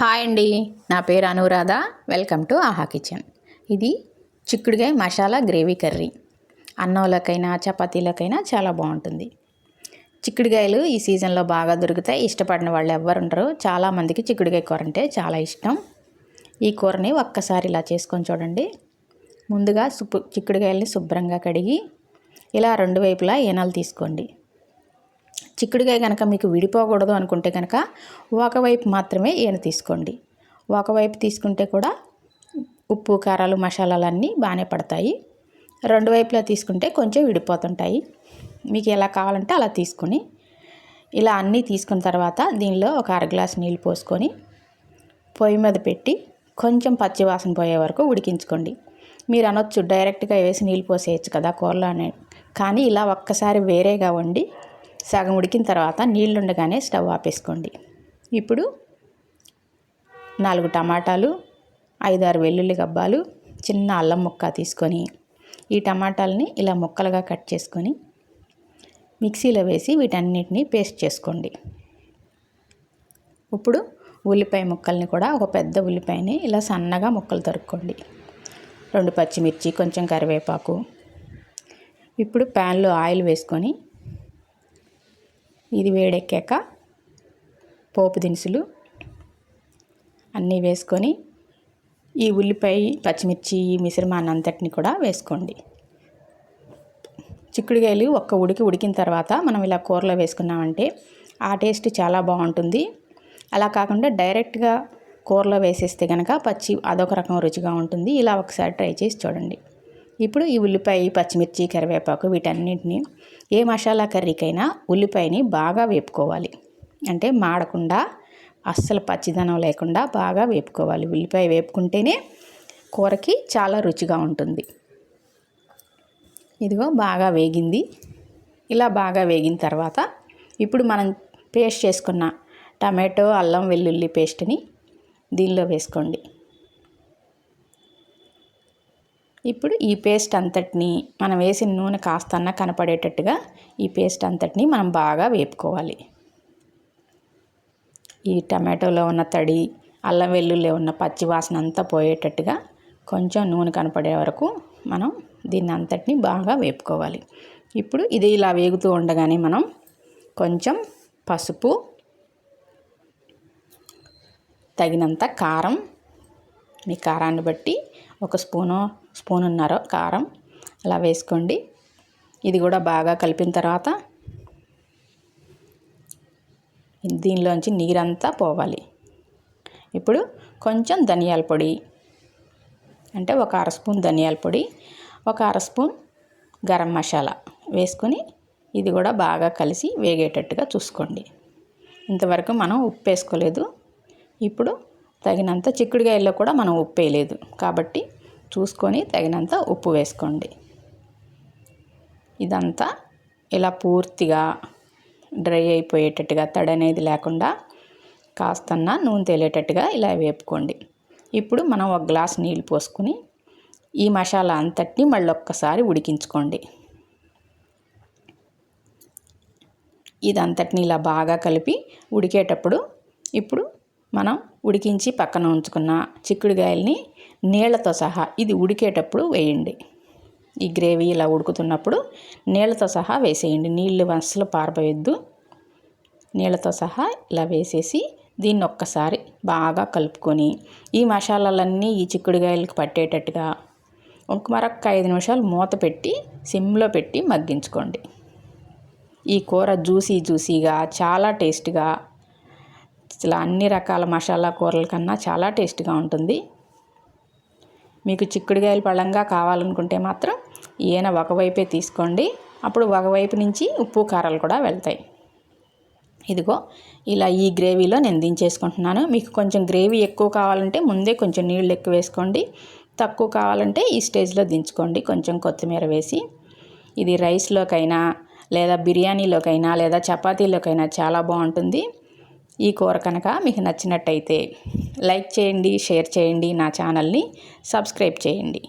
Hi అండి. నా పేరు Anuradha. Welcome to Aha kitchen. ఇది చిక్కుడుగాయ మసాలా గ్రేవీ కర్రీ. అన్నంలకైనా చపాతీలకైనా చాలా బాగుంటుంది. చిక్కుడుగాయలు ఈ సీజన్లో బాగా దొరుకుతాయి. ఇష్టపడిన వాళ్ళు ఎవ్వరు చాలామందికి చిక్కుడుగాయ కూర అంటే చాలా ఇష్టం. ఈ కూరని ఒక్కసారి ఇలా చేసుకొని చూడండి. ముందుగా సుప్పు చిక్కుడుగాయల్ని శుభ్రంగా కడిగి ఇలా రెండు వైపులా ఏనాలు తీసుకోండి. చిక్కుడుకాయ కనుక మీకు విడిపోకూడదు అనుకుంటే కనుక ఒకవైపు మాత్రమే ఈయన తీసుకోండి. ఒకవైపు తీసుకుంటే కూడా ఉప్పు కారాలు మసాలాలన్నీ బాగానే పడతాయి. రెండు వైపులా తీసుకుంటే కొంచెం విడిపోతుంటాయి. మీకు ఎలా కావాలంటే అలా తీసుకొని ఇలా అన్నీ తీసుకున్న తర్వాత దీనిలో ఒక అర గ్లాస్ నీళ్ళు పోసుకొని పొయ్యి మీద పెట్టి కొంచెం పచ్చివాసన పోయే వరకు ఉడికించుకోండి. మీరు అనొచ్చు డైరెక్ట్గా వేసి నీళ్ళు పోసేయచ్చు కదా కూరలోనే కానీ ఇలా ఒక్కసారి వేరేగా వండి సగం ఉడికిన తర్వాత నీళ్ళుండగానే స్టవ్ ఆపేసుకోండి. ఇప్పుడు నాలుగు టమాటాలు ఐదారు వెల్లుల్లి గబ్బాలు చిన్న అల్లం ముక్క తీసుకొని ఈ టమాటాలని ఇలా ముక్కలుగా కట్ చేసుకొని మిక్సీలో వేసి వీటన్నిటిని పేస్ట్ చేసుకోండి. ఇప్పుడు ఉల్లిపాయ ముక్కల్ని కూడా ఒక పెద్ద ఉల్లిపాయని ఇలా సన్నగా ముక్కలు తరుక్కోండి. రెండు పచ్చిమిర్చి కొంచెం కరివేపాకు. ఇప్పుడు ప్యాన్లో ఆయిల్ వేసుకొని ఇది వేడెక్కాక పోపు దినుసులు అన్నీ వేసుకొని ఈ ఉల్లిపాయ పచ్చిమిర్చి ఈ మిశ్రమాన్ని అంతటిని కూడా వేసుకోండి. చిక్కుడుకాయలు ఒక్క ఉడికి ఉడికిన తర్వాత మనం ఇలా కూరలో వేసుకున్నామంటే ఆ టేస్ట్ చాలా బాగుంటుంది. అలా కాకుండా డైరెక్ట్గా కూరలో వేసేస్తే కనుక పచ్చి అదొక రకం రుచిగా ఉంటుంది. ఇలా ఒకసారి ట్రై చేసి చూడండి. ఇప్పుడు ఈ ఉల్లిపాయ పచ్చిమిర్చి కరివేపాకు వీటన్నిటిని ఏ మసాలా కర్రీకైనా ఉల్లిపాయని బాగా వేపుకోవాలి. అంటే మాడకుండా అస్సలు పచ్చిదనం లేకుండా బాగా వేపుకోవాలి. ఉల్లిపాయ వేపుకుంటేనే కూరకి చాలా రుచిగా ఉంటుంది. ఇదిగో బాగా వేగింది. ఇలా బాగా వేగిన తర్వాత ఇప్పుడు మనం పేస్ట్ చేసుకున్న టమాటో అల్లం వెల్లుల్లి పేస్ట్ని దీనిలో వేసుకోండి. ఇప్పుడు ఈ పేస్ట్ అంతటిని మనం వేసిన నూనె కాస్తన్నా కనపడేటట్టుగా ఈ పేస్ట్ అంతటిని మనం బాగా వేపుకోవాలి. ఈ టమాటోలో ఉన్న తడి అల్లం వెల్లుల్లి ఉన్న పచ్చి వాసన అంతా పోయేటట్టుగా కొంచెం నూనె కనపడే వరకు మనం దీన్ని అంతటిని బాగా వేపుకోవాలి. ఇప్పుడు ఇది ఇలా వేగుతూ ఉండగానే మనం కొంచెం పసుపు తగినంత కారం మీ కారాన్ని బట్టి ఒక స్పూను స్పూన్ ఉన్నారు కారం. అలా వేసుకోండి. ఇది కూడా బాగా కలిపిన తర్వాత దీనిలోంచి నీరంతా పోవాలి. ఇప్పుడు కొంచెం ధనియాల పొడి అంటే ఒక అర స్పూన్ ధనియాల పొడి ఒక అర స్పూన్ గరం మసాలా వేసుకొని ఇది కూడా బాగా కలిసి వేగేటట్టుగా చూసుకోండి. ఇంతవరకు మనం ఉప్పు వేసుకోలేదు. ఇప్పుడు తగినంత చిక్కుడుగాయల్లో కూడా మనం ఉప్పు వేయలేదు. కాబట్టి చూసుకొని తగినంత ఉప్పు వేసుకోండి. ఇదంతా ఇలా పూర్తిగా డ్రై అయిపోయేటట్టుగా తడి అనేది లేకుండా కాస్తన్నా నూనె తేలేటట్టుగా ఇలా వేపుకోండి. ఇప్పుడు మనం ఒక గ్లాస్ నీళ్ళు పోసుకొని ఈ మసాలా అంతటిని మళ్ళీ ఒక్కసారి ఉడికించుకోండి. ఇదంతటిని ఇలా బాగా కలిపి ఉడికేటప్పుడు ఇప్పుడు మనం ఉడికించి పక్కన ఉంచుకున్న చిక్కుడుకాయల్ని నీళ్ళతో సహా ఇది ఉడికేటప్పుడు వేయండి. ఈ గ్రేవీ ఇలా ఉడుకుతున్నప్పుడు నీళ్ళతో సహా వేసేయండి. నీళ్ళు వసలు పారబోయద్దు. నీళ్ళతో సహా ఇలా వేసేసి దీన్ని ఒక్కసారి బాగా కలుపుకొని ఈ మసాలాలన్నీ ఈ చిక్కుడుగాయలకు పట్టేటట్టుగా ఒక మరొక ఐదు నిమిషాలు మూత పెట్టి సిమ్లో పెట్టి మగ్గించుకోండి. ఈ కూర జ్యూసీ జ్యూసీగా చాలా టేస్ట్గా ఇలా అన్ని రకాల మసాలా కూరల కన్నా చాలా టేస్ట్గా ఉంటుంది. మీకు చిక్కుడుకాయలు పళ్ళంగా కావాలనుకుంటే మాత్రం ఈయన ఒకవైపే తీసుకోండి. అప్పుడు ఒకవైపు నుంచి ఉప్పు కారాలు కూడా వెళ్తాయి. ఇదిగో ఇలా ఈ గ్రేవీలో నేను దించేసుకుంటున్నాను. మీకు కొంచెం గ్రేవీ ఎక్కువ కావాలంటే ముందే కొంచెం నీళ్ళు ఎక్కువ వేసుకోండి. తక్కువ కావాలంటే ఈ స్టేజ్లో దించుకోండి. కొంచెం కొత్తిమీర వేసి ఇది రైస్లోకైనా లేదా బిర్యానీలోకైనా లేదా చపాతీలోకైనా చాలా బాగుంటుంది. ఈ కూర కనుక మీకు నచ్చినట్టయితే లైక్ చేయండి షేర్ చేయండి నా ఛానల్ని సబ్స్క్రైబ్ చేయండి.